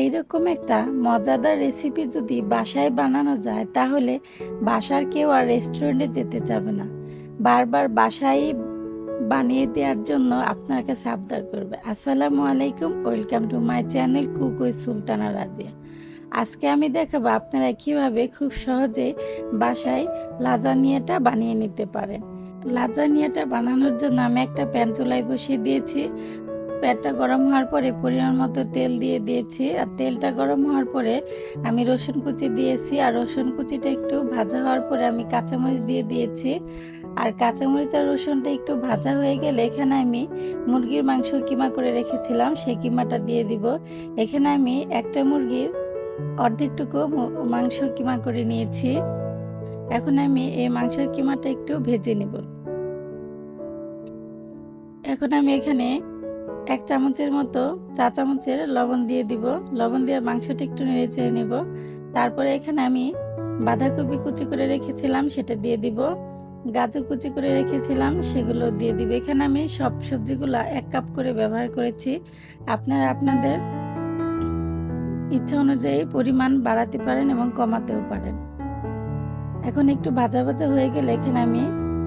এইরকম একটা মজাদার রেসিপি যদি বাসায় বানানো যায়, তাহলে বাসার কেউ আর রেস্টুরেন্টে যেতে যাবে না। বারবার বাসায় বানিয়ে দেওয়ার জন্য আপনার কাছে আবদার করবে। আসসালামু আলাইকুম welcome to my channel cook with Sultana Razia আজকে আমি দেখাবো আপনারা কীভাবে খুব সহজে বাসায় লাজানিয়াটা বানিয়ে নিতে পারেন। লাজানিয়াটা বানানোর জন্য আমি একটা প্যান চুলায় বসিয়ে দিয়েছি। প্যানটা গরম হওয়ার পরে পরিমাণ মতো তেল দিয়ে দিয়েছি। আর তেলটা গরম হওয়ার পরে আমি রসুন কুচি দিয়েছি। আর রসুন কুচিটা একটু ভাজা হওয়ার পরে আমি কাঁচামরিচ দিয়ে দিয়েছি। আর কাঁচামরিচ আর রসুনটা একটু ভাজা হয়ে গেলে এখানে আমি মুরগির মাংস কিমা করে রেখেছিলাম, সেই কিমাটা দিয়ে দিব। এখানে আমি একটা মুরগির অর্ধেকটুকু মাংস কিমা করে নিয়েছি। এখন আমি এই মাংসের কিমাটা একটু ভেজে নেব। এখন আমি এখানে এক চামচের মতো চা চামচের লবণ দিয়ে দিব। লবণ দিয়ে মাংসটা একটু নেড়ে চেড়ে নেব। তারপরে এখানে আমি বাঁধাকপি কুচি করে রেখেছিলাম, সেটা দিয়ে দিব। গাজর কুচি করে রেখেছিলাম, সেগুলো দিয়ে দিব। এখানে আমি সব সবজিগুলো এক কাপ করে ব্যবহার করেছি। আপনারা আপনাদের ইচ্ছা অনুযায়ী পরিমাণ বাড়াতে পারেন এবং কমাতেও পারেন। এখন একটু ভাজা ভাজা হয়ে গেলে এখানে আমি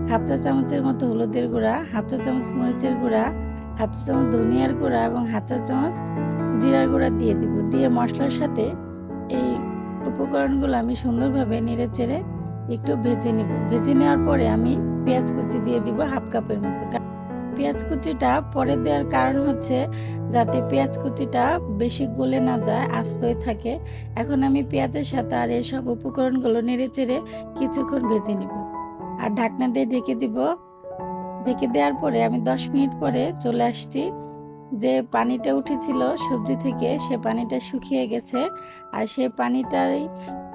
হাফ চা চামচের মতো হলুদের গুঁড়া, হাফ চা চামচ মরিচের গুঁড়া হাফ চামচ ধনিয়ার গুঁড়া এবং হাফ চা চামচ, জিরার গুঁড়া দিয়ে দিব। দিয়ে মশলার সাথে এই উপকরণগুলো আমি সুন্দরভাবে নেড়ে চেড়ে একটু ভেজে নিব। ভেজে নেওয়ার পরে আমি পেঁয়াজ কুচি দিয়ে দিব হাফ কাপের মতো। পেঁয়াজ কুচিটা পরে দেওয়ার কারণ হচ্ছে যাতে পেঁয়াজ কুচিটা বেশি গলে না যায়, আস্তই থাকে। এখন আমি পেঁয়াজের সাথে আর এসব উপকরণগুলো নেড়ে চেড়ে কিছুক্ষণ ভেজে নিব। আর ঢাকনা দিয়ে ঢেকে দিব ঢেকে দেওয়ার পরে আমি দশ মিনিট পরে চলে আসছি। যে পানিটা উঠেছিল সবজি থেকে, সে পানিটা শুকিয়ে গেছে আর সে পানিটাই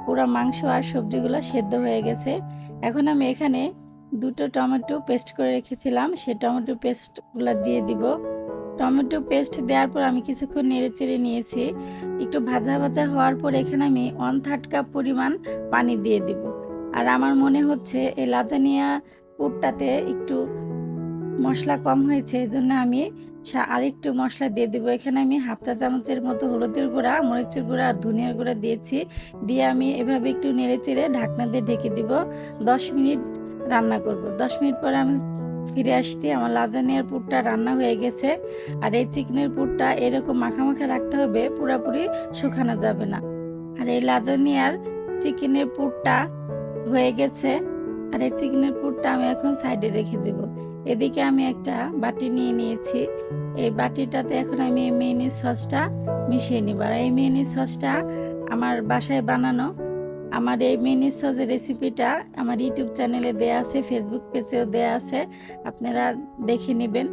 পুরো মাংস আর সবজিগুলো সেদ্ধ হয়ে গেছে। এখন আমি এখানে দুটো টমেটো পেস্ট করে রেখেছিলাম। সে টমেটো পেস্টগুলো দিয়ে দিব। টমেটো পেস্ট দেওয়ার পর আমি কিছুক্ষণ নেড়ে চেড়ে নিয়েছি। একটু ভাজা ভাজা হওয়ার পর এখানে আমি ওয়ান থার্ড কাপ পরিমাণ পানি দিয়ে দিব। আর আমার মনে হচ্ছে এই লাজানিয়া পুরটাতে একটু মশলা কম হয়েছে এই জন্য আমি আরেকটু মশলা দিয়ে দেবো। এখানে আমি হাফ চা চামচের মতো হলুদের গুঁড়া, মরিচের গুঁড়া আর ধনিয়ার গুঁড়া দিয়েছি। দিয়ে আমি এভাবে একটু নেড়ে চেড়ে ঢাকনা দিয়ে ঢেকে দিব। দশ মিনিট রান্না করব। দশ মিনিট পরে আমি ফিরে আসছি। আমার লাজানিয়ার পুরটা রান্না হয়ে গেছে। আর এই চিকেনের পুরটা এরকম মাখা মাখা রাখতে হবে, পুরোপুরি শুকানো যাবে না। আর এই লাজানিয়ার চিকেনের পুরটা হয়ে গেছে। আর এই চিকেনের পুরটা আমি এখন সাইডে রেখে দেব। এদিকে আমি একটা বাটি নিয়ে নিয়েছি। এই বাটিটাতে এখন আমি এই সসটা মিশিয়ে নিব। আর এই মেয়নিজ সসটা আমার বাসায় বানানো। আমার এই মেয়নিজ সসের রেসিপিটা আমার ইউটিউব চ্যানেলে দেয়া আছে, ফেসবুক পেজেও দেয়া আছে। আপনারা দেখে নেবেন।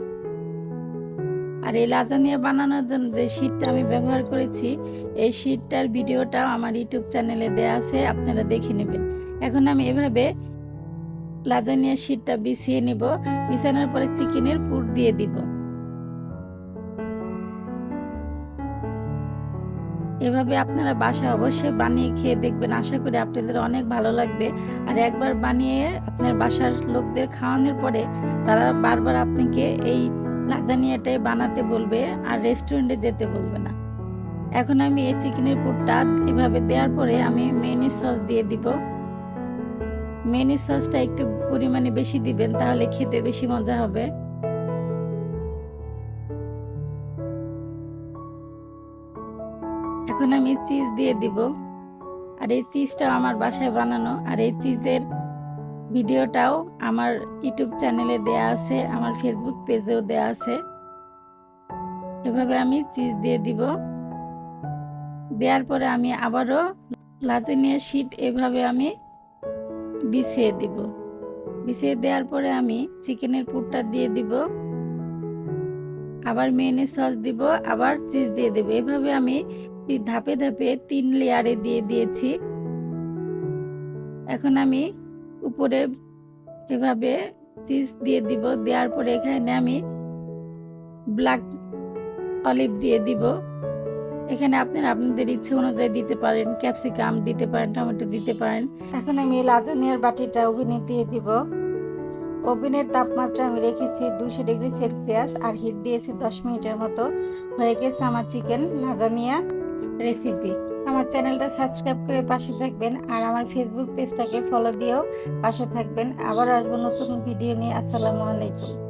আর এই লাজানিয়া বানানোর জন্য যে শীটটা আমি ব্যবহার করেছি, এই শীটটার ভিডিওটাও আমার ইউটিউব চ্যানেলে দেয়া আছে, আপনারা দেখে নেবেন। এখন আমি এভাবে লাজানিয়া শীটটা বিছিয়ে নিব, বিছানোর পরে চিকেনের পুর দিয়ে দিব। এভাবে আপনারা বাসা অবশ্যই বানিয়ে খেয়ে দেখবেন। আশা করি আপনাদের অনেক ভালো লাগবে। আর একবার বানিয়ে আপনার বাসার লোকদের খাওয়ানোর পরে তারা বারবার আপনাকে এই লাজানিয়াটাই বানাতে বলবে আর রেস্টুরেন্টে যেতে বলবে না। এখন আমি এই চিকেনের পুরটা এভাবে দেওয়ার পরে আমি মেনি সস দিয়ে দিব। মেনি সসটা একটু পরিমাণে বেশি দিবেন, তাহলে খেতে বেশি মজা হবে। এখন আমি চিজ দিয়ে দিব। আর এই চিজটাও আমার বাসায় বানানো, আর এই চিজের ভিডিওটাও আমার ইউটিউব চ্যানেলে দেয়া আছে, আমার ফেসবুক পেজেও দেয়া আছে। এভাবে আমি চিজ দিয়ে দিব। দেওয়ার পরে আমি আবারও লাজানিয়া শিট এভাবে আমি বিছিয়ে দিব। বিছিয়ে দেওয়ার পরে আমি চিকেনের পুরটা দিয়ে দিব। আবার মেনে সস দিব, আবার চিজ দিয়ে দেব। এভাবে আমি ধাপে ধাপে তিন লেয়ারে দিয়ে দিয়েছি। এখন আমি উপরে এভাবে চিজ দিয়ে দিব। দেওয়ার পরে এখানে আমি ব্ল্যাক অলিভ দিয়ে দিব। এখানে আপনারা, আপনাদের ইচ্ছে অনুযায়ী দিতে পারেন ক্যাপসিকাম দিতে পারেন টমেটো দিতে পারেন। এখন আমি লাজানিয়ার বাটিটা ওভেনে দিয়ে দিব। ওভেনের তাপমাত্রা আমি রেখেছি দুশো ডিগ্রি সেলসিয়াস আর হিট দিয়েছি দশ মিনিটের মতো। হয়ে গেছে আমার চিকেন লাজানিয়া রেসিপি আমার চ্যানেলটা সাবস্ক্রাইব করে পাশে থাকবেন আর আমার ফেসবুক পেজটাকে ফলো দিয়েও পাশে থাকবেন। আবার আসব নতুন ভিডিও নিয়ে। আসসালামু আলাইকুম।